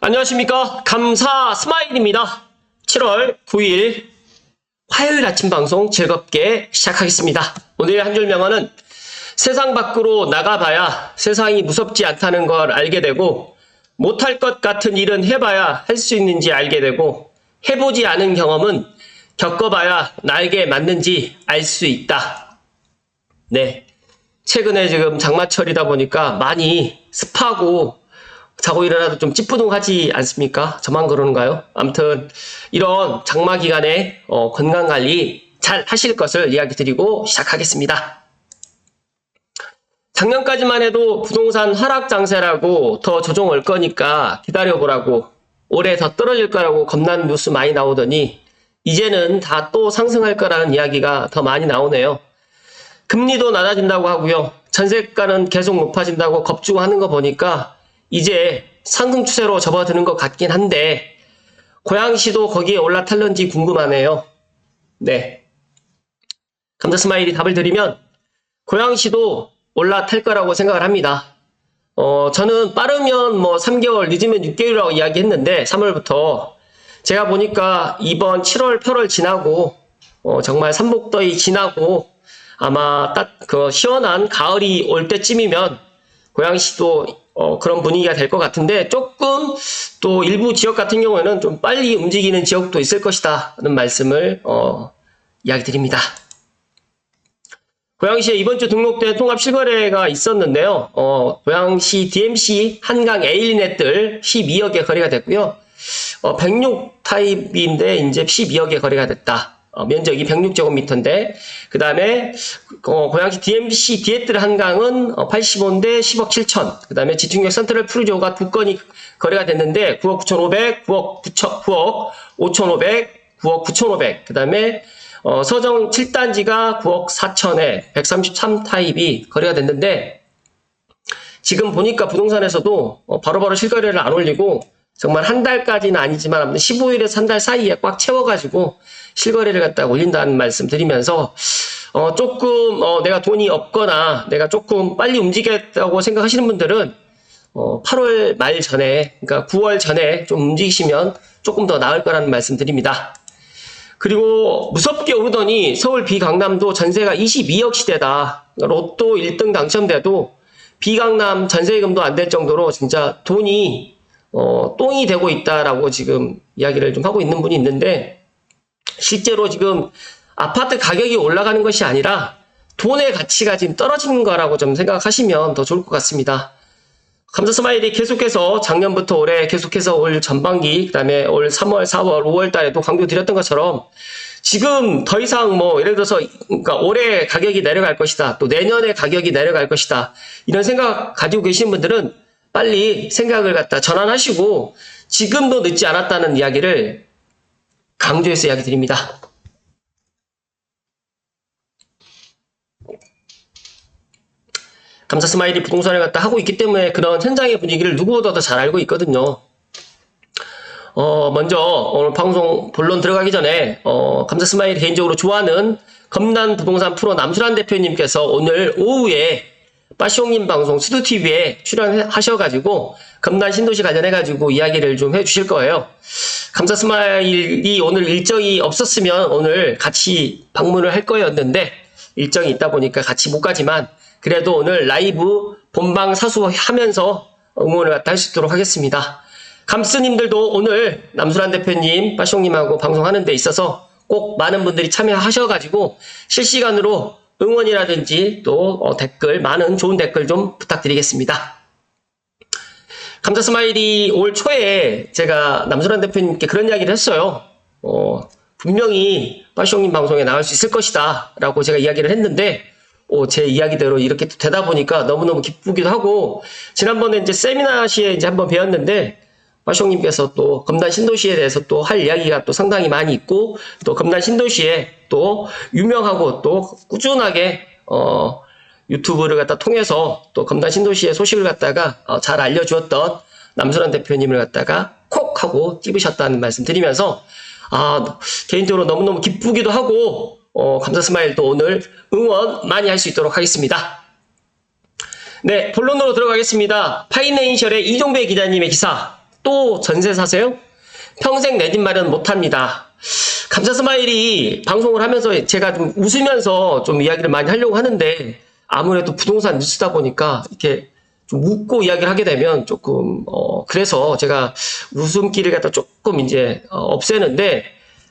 안녕하십니까. 감사 스마일입니다. 7월 9일 화요일 아침 방송 즐겁게 시작하겠습니다. 오늘 한 줄 명언은 세상 밖으로 나가봐야 세상이 무섭지 않다는 걸 알게 되고 못할 것 같은 일은 해봐야 할 수 있는지 알게 되고 해보지 않은 경험은 겪어봐야 나에게 맞는지 알 수 있다. 네. 최근에 지금 장마철이다 보니까 많이 습하고 자고 일어나도 좀 찌뿌둥하지 않습니까? 저만 그러는가요? 아무튼 이런 장마 기간에 어, 건강 관리 잘 하실 것을 이야기 드리고 시작하겠습니다. 작년까지만 해도 부동산 하락 장세라고 더 조정 올 거니까 기다려보라고 올해 더 떨어질 거라고 겁나는 뉴스 많이 나오더니 이제는 다 또 상승할 거라는 이야기가 더 많이 나오네요. 금리도 낮아진다고 하고요. 전세가는 계속 높아진다고 겁주고 하는 거 보니까 이제 상승 추세로 접어드는 것 같긴 한데 고양시도 거기에 올라탈런지 궁금하네요. 네. 감자 스마일이 답을 드리면 고양시도 올라탈 거라고 생각을 합니다. 어, 저는 빠르면 뭐 3개월, 늦으면 6개월이라고 이야기했는데 3월부터 제가 보니까 이번 7월, 8월 지나고 어, 정말 삼복더위 지나고 아마 딱 그 시원한 가을이 올 때쯤이면 고양시도 어, 그런 분위기가 될 것 같은데 조금 또 일부 지역 같은 경우에는 좀 빨리 움직이는 지역도 있을 것이다는 말씀을 어, 이야기 드립니다. 고양시에 이번 주 등록된 통합 실거래가 있었는데요. 어, 고양시 DMC 한강 에일넷들 12억에 거래가 됐고요. 어, 106 타입인데 이제 12억에 거래가 됐다. 어, 면적이 106제곱미터인데 그 다음에 어, 고양시 DMC 디에트 한강은 어, 85인데 10억 7천 그 다음에 지중역 센트럴 프루조가 두 건이 거래가 됐는데 9억 9,500, 9억 9천, 9억 5,500, 9억 9,500. 그 다음에 어, 서정 7단지가 9억 4천에 133 타입이 거래가 됐는데 지금 보니까 부동산에서도 어, 바로바로 실거래를 안 올리고 정말 한 달까지는 아니지만 아무튼 15일에서 한 달 사이에 꽉 채워가지고 실거래를 갖다 올린다는 말씀 드리면서 어, 조금 어, 내가 돈이 없거나 내가 조금 빨리 움직였다고 생각하시는 분들은 어, 8월 말 전에 그러니까 9월 전에 좀 움직이시면 조금 더 나을 거라는 말씀 드립니다. 그리고 무섭게 오르더니 서울 비강남도 전세가 22억 시대다. 로또 1등 당첨돼도 비강남 전세금도 안 될 정도로 진짜 돈이 어, 똥이 되고 있다라고 지금 이야기를 좀 하고 있는 분이 있는데 실제로 지금 아파트 가격이 올라가는 것이 아니라 돈의 가치가 지금 떨어지는 거라고 좀 생각하시면 더 좋을 것 같습니다. 감사 스마일이 계속해서 작년부터 올해 계속해서 올 전반기, 그 다음에 올 3월, 4월, 5월 달에도 강조드렸던 것처럼 지금 더 이상 뭐 예를 들어서 그러니까 올해 가격이 내려갈 것이다. 또 내년에 가격이 내려갈 것이다. 이런 생각 가지고 계신 분들은 빨리 생각을 갖다 전환하시고 지금도 늦지 않았다는 이야기를 강조해서 이야기 드립니다. 감사 스마일이 부동산을 갖다 하고 있기 때문에 그런 현장의 분위기를 누구보다도 잘 알고 있거든요. 어, 먼저 오늘 방송 본론 들어가기 전에 어, 감사 스마일 개인적으로 좋아하는 검난 부동산 프로 남수란 대표님께서 오늘 오후에 빠시옹님 방송 수두TV에 출연하셔가지고 검단 신도시 관련해가지고 이야기를 좀 해주실 거예요. 감사 스마일이 오늘 일정이 없었으면 오늘 같이 방문을 할 거였는데 일정이 있다 보니까 같이 못 가지만 그래도 오늘 라이브 본방 사수하면서 응원을 갖다 할 수 있도록 하겠습니다. 감스님들도 오늘 남수란 대표님, 빠숑님하고 방송하는 데 있어서 꼭 많은 분들이 참여하셔가지고 실시간으로 응원이라든지 또 어, 댓글, 많은 좋은 댓글 좀 부탁드리겠습니다. 감자 스마일이 올 초에 제가 남수란 대표님께 그런 이야기를 했어요. 어, 분명히 빠숑님 방송에 나갈 수 있을 것이다. 라고 제가 이야기를 했는데, 어, 제 이야기대로 이렇게 또 되다 보니까 너무너무 기쁘기도 하고, 지난번에 이제 세미나 시에 이제 한번 배웠는데, 빠숑님께서 또 검단 신도시에 대해서 또 할 이야기가 또 상당히 많이 있고, 또 검단 신도시에 또 유명하고 또 꾸준하게, 어, 유튜브를 갖다 통해서 또 검단 신도시의 소식을 갖다가 어, 잘 알려주었던 남수란 대표님을 갖다가 콕 하고 찝으셨다는 말씀 드리면서, 아, 개인적으로 너무너무 기쁘기도 하고, 어, 감사 스마일도 오늘 응원 많이 할 수 있도록 하겠습니다. 네, 본론으로 들어가겠습니다. 파이네이셜의 이종배 기자님의 기사. 또 전세 사세요? 평생 내 집 마련 못합니다. 감사 스마일이 방송을 하면서 제가 좀 웃으면서 좀 이야기를 많이 하려고 하는데 아무래도 부동산 뉴스다 보니까 이렇게 좀 웃고 이야기를 하게 되면 조금 어 그래서 제가 웃음기를 갖다 조금 이제 어, 없애는데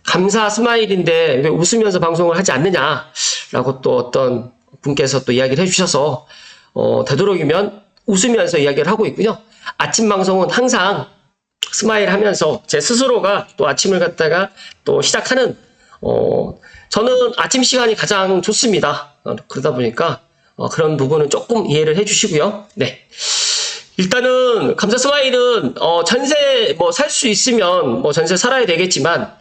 감사 스마일인데 왜 웃으면서 방송을 하지 않느냐라고 또 어떤 분께서 또 이야기를 해주셔서 어 되도록이면 웃으면서 이야기를 하고 있고요. 아침 방송은 항상 스마일 하면서 제 스스로가 또 아침을 갖다가 또 시작하는 어 저는 아침 시간이 가장 좋습니다. 어, 그러다 보니까 어, 그런 부분은 조금 이해를 해주시고요. 네. 일단은 감사 스마일은 어, 전세 뭐 살 수 있으면 뭐 전세 살아야 되겠지만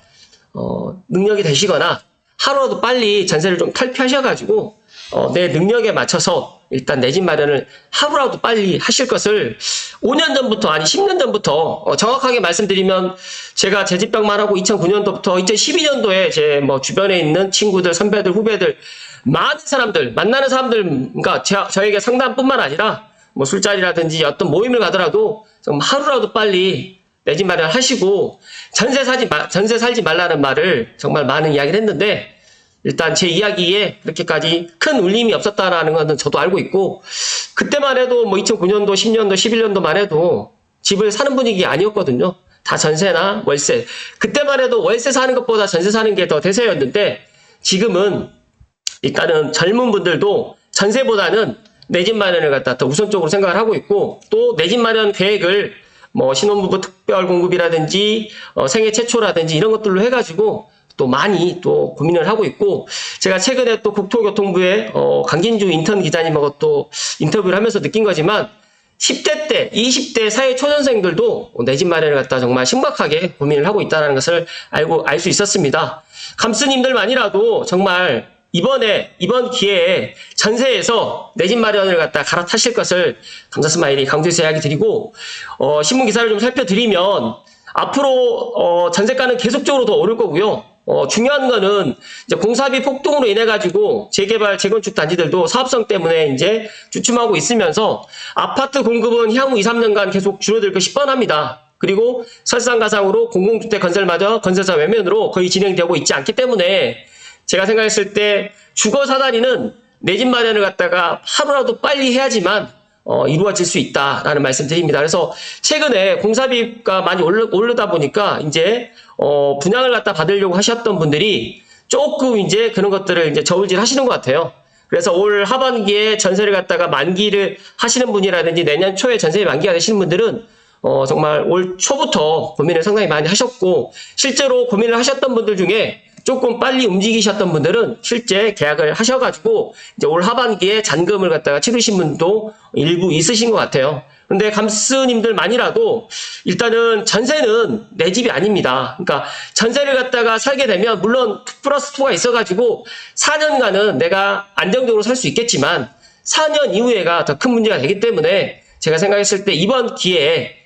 어, 능력이 되시거나 하루라도 빨리 전세를 좀 탈피하셔가지고 어, 내 능력에 맞춰서 일단 내 집 마련을 하루라도 빨리 하실 것을 5년 전부터 아니 10년 전부터 어, 정확하게 말씀드리면 제가 제 집병만 하고 2009년도부터 2012년도에 제 뭐 주변에 있는 친구들 선배들 후배들 많은 사람들 만나는 사람들 그러니까 제, 저에게 상담뿐만 아니라 뭐 술자리라든지 어떤 모임을 가더라도 좀 하루라도 빨리 내 집 마련 하시고 전세 사지 마, 전세 살지 말라는 말을 정말 많은 이야기를 했는데 일단 제 이야기에 그렇게까지 큰 울림이 없었다라는 것은 저도 알고 있고 그때만 해도 뭐 2009년도, 10년도, 11년도만 해도 집을 사는 분위기 아니었거든요. 다 전세나 월세. 그때만 해도 월세 사는 것보다 전세 사는 게 더 대세였는데 지금은 일단은 젊은 분들도 전세보다는 내 집 마련을 갖다 더 우선적으로 생각을 하고 있고 또 내 집 마련 계획을 뭐 신혼부부 특별 공급이라든지 어, 생애 최초라든지 이런 것들로 해가지고 또 많이 또 고민을 하고 있고 제가 최근에 또 국토교통부의 어, 강진주 인턴 기자님하고 또 인터뷰를 하면서 느낀 거지만 10대 때, 20대 사회 초년생들도 내 집 마련을 갖다 정말 심각하게 고민을 하고 있다는 것을 알고 알 수 있었습니다. 감스님들만이라도 정말 이번에 이번 기회에 전세에서 내 집 마련을 갖다 갈아타실 것을 감사 스마일이 강조해서 이야기 드리고 어, 신문 기사를 좀 살펴드리면 앞으로 어, 전세가는 계속적으로 더 오를 거고요. 어, 중요한 거는 이제 공사비 폭등으로 인해 가지고 재개발 재건축 단지들도 사업성 때문에 이제 주춤하고 있으면서 아파트 공급은 향후 2, 3년간 계속 줄어들 것이 뻔합니다. 그리고 설상가상으로 공공주택 건설마저 건설사 외면으로 거의 진행되고 있지 않기 때문에 제가 생각했을 때 주거 사다리는 내 집 마련을 갖다가 하루라도 빨리 해야지만 어, 이루어질 수 있다라는 말씀드립니다. 그래서 최근에 공사비가 많이 오르, 오르다 보니까 이제 어, 분양을 갖다 받으려고 하셨던 분들이 조금 이제 그런 것들을 이제 저울질 하시는 것 같아요. 그래서 올 하반기에 전세를 갖다가 만기를 하시는 분이라든지 내년 초에 전세 만기가 되시는 분들은 어, 정말 올 초부터 고민을 상당히 많이 하셨고 실제로 고민을 하셨던 분들 중에 조금 빨리 움직이셨던 분들은 실제 계약을 하셔가지고 이제 올 하반기에 잔금을 갖다가 치르신 분도 일부 있으신 것 같아요. 근데 감스님들만이라도 일단은 전세는 내 집이 아닙니다. 그러니까 전세를 갖다가 살게 되면 물론 2 플러스 2가 있어가지고 4년간은 내가 안정적으로 살 수 있겠지만 4년 이후에가 더 큰 문제가 되기 때문에 제가 생각했을 때 이번 기회에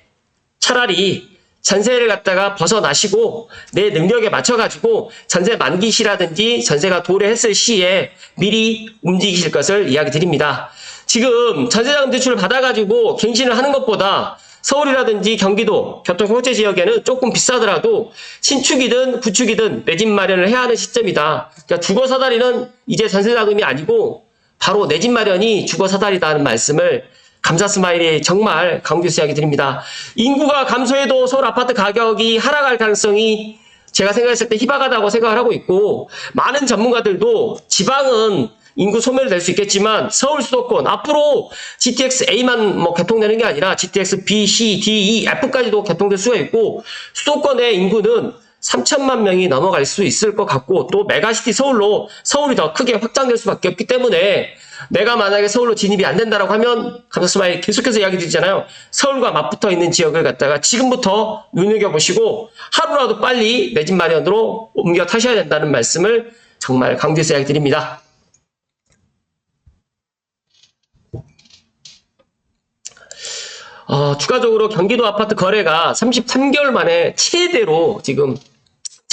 차라리 전세를 갖다가 벗어나시고 내 능력에 맞춰가지고 전세 만기 시라든지 전세가 도래했을 시에 미리 움직이실 것을 이야기 드립니다. 지금 전세자금 대출을 받아가지고 갱신을 하는 것보다 서울이라든지 경기도 교통호재 지역에는 조금 비싸더라도 신축이든 구축이든 내집 마련을 해야 하는 시점이다. 그러니까 주거 사다리는 이제 전세자금이 아니고 바로 내 집 마련이 주거 사다리다는 말씀을 감사 스마일이 정말 강조해서 이야기 드립니다. 인구가 감소해도 서울 아파트 가격이 하락할 가능성이 제가 생각했을 때 희박하다고 생각을 하고 있고 많은 전문가들도 지방은 인구 소멸이 될수 있겠지만 서울 수도권 앞으로 GTX A만 뭐 개통되는 게 아니라 GTX B, C, D, E, F까지도 개통될 수가 있고 수도권의 인구는 3천만 명이 넘어갈 수 있을 것 같고 또 메가시티 서울로 서울이 더 크게 확장될 수밖에 없기 때문에 내가 만약에 서울로 진입이 안 된다라고 하면 감사스마일 계속해서 이야기 드리잖아요. 서울과 맞붙어 있는 지역을 갖다가 지금부터 눈여겨보시고 하루라도 빨리 내 집 마련으로 옮겨 타셔야 된다는 말씀을 정말 강조해서 이야기 드립니다. 어, 추가적으로 경기도 아파트 거래가 33개월 만에 최대로 지금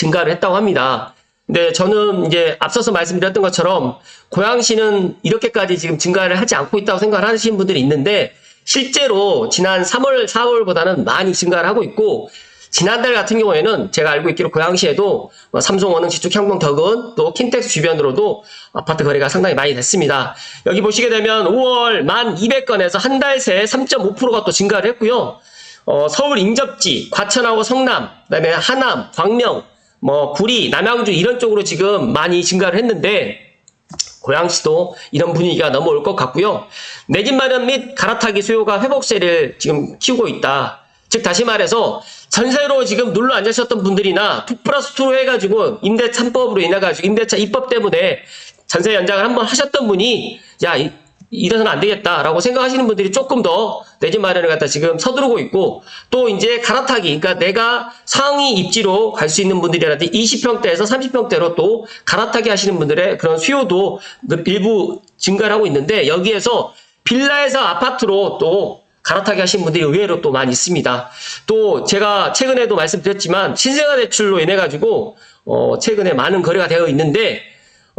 증가를 했다고 합니다. 근데 저는 이제 앞서서 말씀드렸던 것처럼 고양시는 이렇게까지 지금 증가를 하지 않고 있다고 생각을 하시는 분들이 있는데 실제로 지난 3월, 4월보다는 많이 증가를 하고 있고 지난달 같은 경우에는 제가 알고 있기로 고양시에도 뭐 삼성, 원흥, 지축, 향동, 덕은 또 킨텍스 주변으로도 아파트 거래가 상당히 많이 됐습니다. 여기 보시게 되면 5월 1,200건에서 한 달 새 3.5%가 또 증가를 했고요. 어, 서울 인접지, 과천하고 성남, 그다음에 하남, 광명, 뭐 구리, 남양주 이런 쪽으로 지금 많이 증가를 했는데 고양시도 이런 분위기가 넘어올 것 같고요. 내 집 마련 및 갈아타기 수요가 회복세를 지금 키우고 있다. 즉 다시 말해서 전세로 지금 눌러 앉으셨던 분들이나 투 플러스 투로 해가지고 임대 참법으로 인해 가지고 임대차 입법 때문에 전세 연장을 한번 하셨던 분이 야 이- 이래서는 안 되겠다라고 생각하시는 분들이 조금 더 내 집 마련을 갖다 지금 서두르고 있고 또 이제 갈아타기 그러니까 내가 상위 입지로 갈 수 있는 분들이라든지 20평대에서 30평대로 또 갈아타기 하시는 분들의 그런 수요도 일부 증가를 하고 있는데 여기에서 빌라에서 아파트로 또 갈아타기 하신 분들이 의외로 또 많이 있습니다. 또 제가 최근에도 말씀드렸지만 신생아 대출로 인해 가지고 어 최근에 많은 거래가 되어 있는데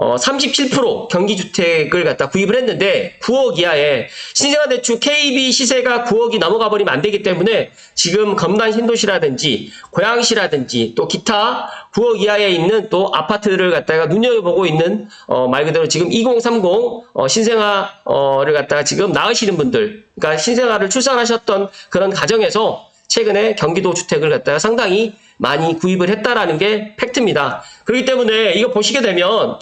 어, 37% 경기주택을 갖다 구입을 했는데 9억 이하에 신생아 대출 KB 시세가 9억이 넘어가 버리면 안 되기 때문에 지금 검단 신도시라든지 고양시라든지 또 기타 9억 이하에 있는 또 아파트를 갖다가 눈여겨보고 있는 어, 말 그대로 지금 2030 어, 신생아를 갖다가 지금 낳으시는 분들 그러니까 신생아를 출산하셨던 그런 가정에서 최근에 경기도 주택을 갖다가 상당히 많이 구입을 했다라는 게 팩트입니다. 그렇기 때문에 이거 보시게 되면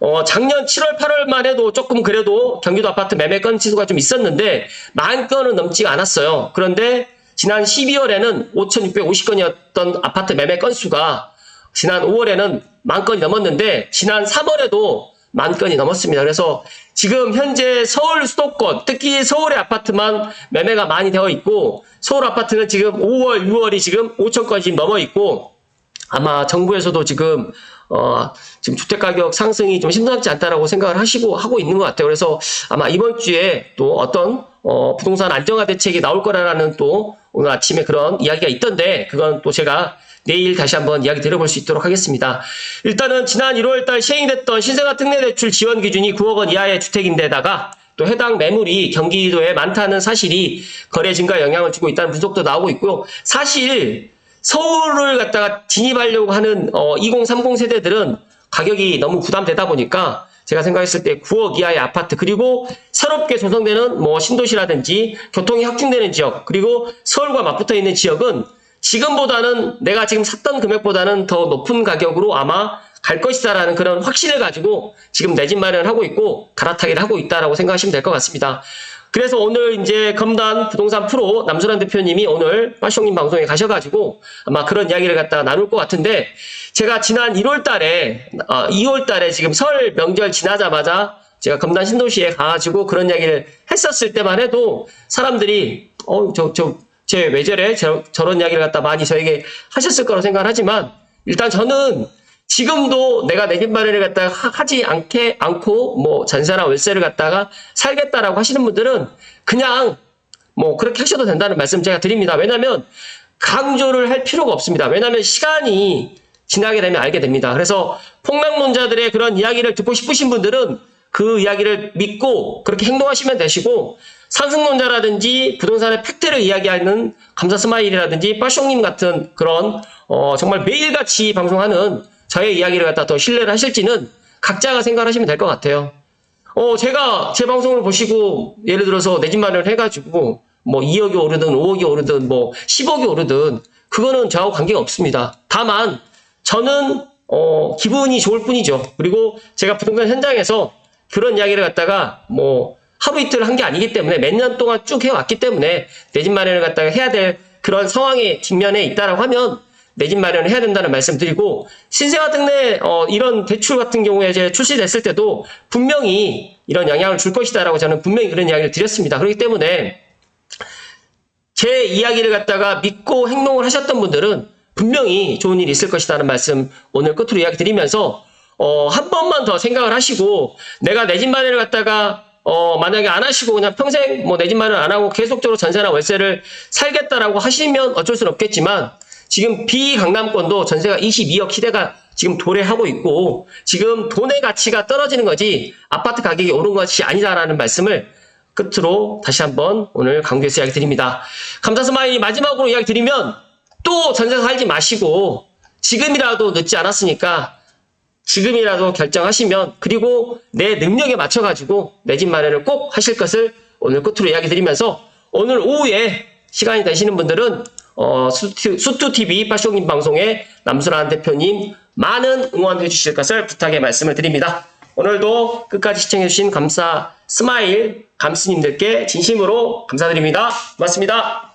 어, 작년 7월, 8월만 해도 조금 그래도 경기도 아파트 매매 건 지수가 좀 있었는데 만 건은 넘지가 않았어요. 그런데 지난 12월에는 5,650건이었던 아파트 매매 건수가 지난 5월에는 만 건이 넘었는데 지난 3월에도 만 건이 넘었습니다. 그래서 지금 현재 서울 수도권, 특히 서울의 아파트만 매매가 많이 되어 있고 서울 아파트는 지금 5월, 6월이 지금 5천 건씩 넘어 있고 아마 정부에서도 지금 어 지금 주택 가격 상승이 좀 심상치 않다라고 생각을 하시고 하고 있는 것 같아요. 그래서 아마 이번 주에 또 어떤 어 부동산 안정화 대책이 나올 거라는 또 오늘 아침에 그런 이야기가 있던데 그건 또 제가 내일 다시 한번 이야기 들어볼 수 있도록 하겠습니다. 일단은 지난 1월 달 시행됐던 신생아 특례대출 지원 기준이 9억 원 이하의 주택인데다가 또 해당 매물이 경기도에 많다는 사실이 거래 증가에 영향을 주고 있다는 분석도 나오고 있고요. 사실 서울을 갖다가 진입하려고 하는 어, 2030 세대들은 가격이 너무 부담되다 보니까 제가 생각했을 때 9억 이하의 아파트 그리고 새롭게 조성되는 뭐 신도시라든지 교통이 확충되는 지역 그리고 서울과 맞붙어 있는 지역은 지금보다는 내가 지금 샀던 금액보다는 더 높은 가격으로 아마 갈 것이다라는 그런 확신을 가지고 지금 내 집 마련을 하고 있고 갈아타기를 하고 있다라고 생각하시면 될 것 같습니다. 그래서 오늘 이제 검단 부동산 프로 남순환 대표님이 오늘 빠숑님 방송에 가셔가지고 아마 그런 이야기를 갖다가 나눌 것 같은데 제가 지난 1월 달에, 어, 2월 달에 지금 설 명절 지나자마자 제가 검단 신도시에 가가지고 그런 이야기를 했었을 때만 해도 사람들이, 어, 저, 저, 쟤왜 저래? 저, 저런 이야기를 갖다 많이 저에게 하셨을 거라고 생각을 하지만 일단 저는 지금도 내가 내 집 마련을 갖다가 하- 하지 않게 않고 뭐 전세나 월세를 갖다가 살겠다라고 하시는 분들은 그냥 뭐 그렇게 하셔도 된다는 말씀 제가 드립니다. 왜냐하면 강조를 할 필요가 없습니다. 왜냐하면 시간이 지나게 되면 알게 됩니다. 그래서 폭락론자들의 그런 이야기를 듣고 싶으신 분들은 그 이야기를 믿고 그렇게 행동하시면 되시고 상승론자라든지 부동산의 팩트를 이야기하는 감사 스마일이라든지 빠숑님 같은 그런 어, 정말 매일같이 방송하는 저의 이야기를 갖다 더 신뢰를 하실지는 각자가 생각하시면 될 것 같아요. 어, 제가 제 방송을 보시고 예를 들어서 내 집 마련을 해가지고 뭐 2억이 오르든 5억이 오르든 뭐 10억이 오르든 그거는 저하고 관계가 없습니다. 다만 저는 어, 기분이 좋을 뿐이죠. 그리고 제가 부동산 현장에서 그런 이야기를 갖다가 뭐 하루 이틀 한 게 아니기 때문에 몇 년 동안 쭉 해왔기 때문에 내 집 마련을 갖다가 해야 될 그런 상황에 직면해 있다라고 하면 내집 마련을 해야 된다는 말씀 드리고 신생아 특례 어, 이런 대출 같은 경우에 이제 출시됐을 때도 분명히 이런 영향을 줄 것이다라고 저는 분명히 그런 이야기를 드렸습니다. 그렇기 때문에 제 이야기를 갖다가 믿고 행동을 하셨던 분들은 분명히 좋은 일이 있을 것이라는 말씀 오늘 끝으로 이야기 드리면서 어, 한 번만 더 생각을 하시고 내가 내 집 마련을 갖다가 어, 만약에 안 하시고 그냥 평생 뭐 내 집 마련 안 하고 계속적으로 전세나 월세를 살겠다라고 하시면 어쩔 수는 없겠지만 지금 비강남권도 전세가 22억 시대가 지금 도래하고 있고 지금 돈의 가치가 떨어지는 거지 아파트 가격이 오른 것이 아니다라는 말씀을 끝으로 다시 한번 오늘 강조해서 이야기 드립니다. 감사 스마일 마지막으로 이야기 드리면 또 전세 살지 마시고 지금이라도 늦지 않았으니까 지금이라도 결정하시면 그리고 내 능력에 맞춰가지고 내 집 마련을 꼭 하실 것을 오늘 끝으로 이야기 드리면서 오늘 오후에 시간이 되시는 분들은 어, 수투, 수투TV 빠쇼님 방송에 남순환 대표님 많은 응원해 주실 것을 부탁의 말씀을 드립니다. 오늘도 끝까지 시청해주신 감사 스마일 감스님들께 진심으로 감사드립니다. 고맙습니다.